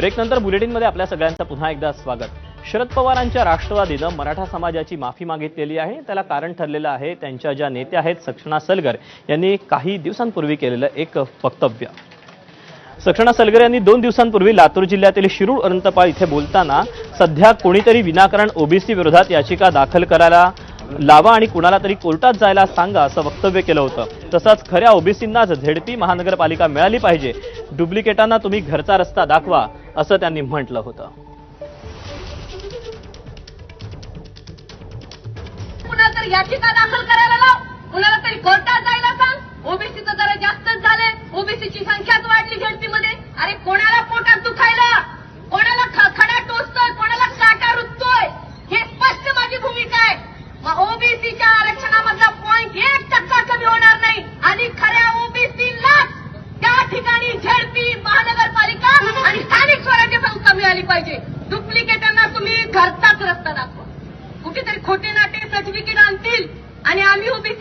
ब्रेकनंतर बुलेटिनमध्ये आपल्या सगळ्यांचं पुन्हा एकदा स्वागत. शरद पवारांच्या राष्ट्रवादीनं मराठा समाजाची माफी मागितलेली आहे. त्याला कारण ठरलेलं आहे त्यांच्या ज्या नेत्या आहेत सक्षणा सलगर यांनी काही दिवसांपूर्वी केलेलं एक वक्तव्य. सक्षणा सलगर यांनी दोन दिवसांपूर्वी लातूर जिल्ह्यातील शिरूर अनंतपाळ इथे बोलताना सध्या कोणीतरी विनाकारण ओबीसी विरोधात याचिका दाखल करायला लावा आणि कुणाला तरी कोर्टात जायला सांगा असं वक्तव्य केलं होतं. तसंच खऱ्या ओबीसींनाच झेडपी महानगरपालिका मिळाली पाहिजे डुप्लिकेटांना तुम्ही घरचा रस्ता दाखवा असं त्यांनी म्हटलं होतं. कुणाला याचिका दाखल करायला लाव. कुणाला तरी कोर्टात जायला सांग. ओबीसीचं जरा जास्तच झाले ओबीसीची संख्याच वाढली झडपीमध्ये अरे कोणाला पोटात झेडपी महानगरपालिका आणि स्थानिक स्वराज्य संस्था मिळाली पाहिजे. डुप्लिकेटांना तुम्ही घरचाच रस्ता दाखवा. कुठेतरी खोटे नाटे सर्टिफिकेट आणतील आणि आम्ही उभी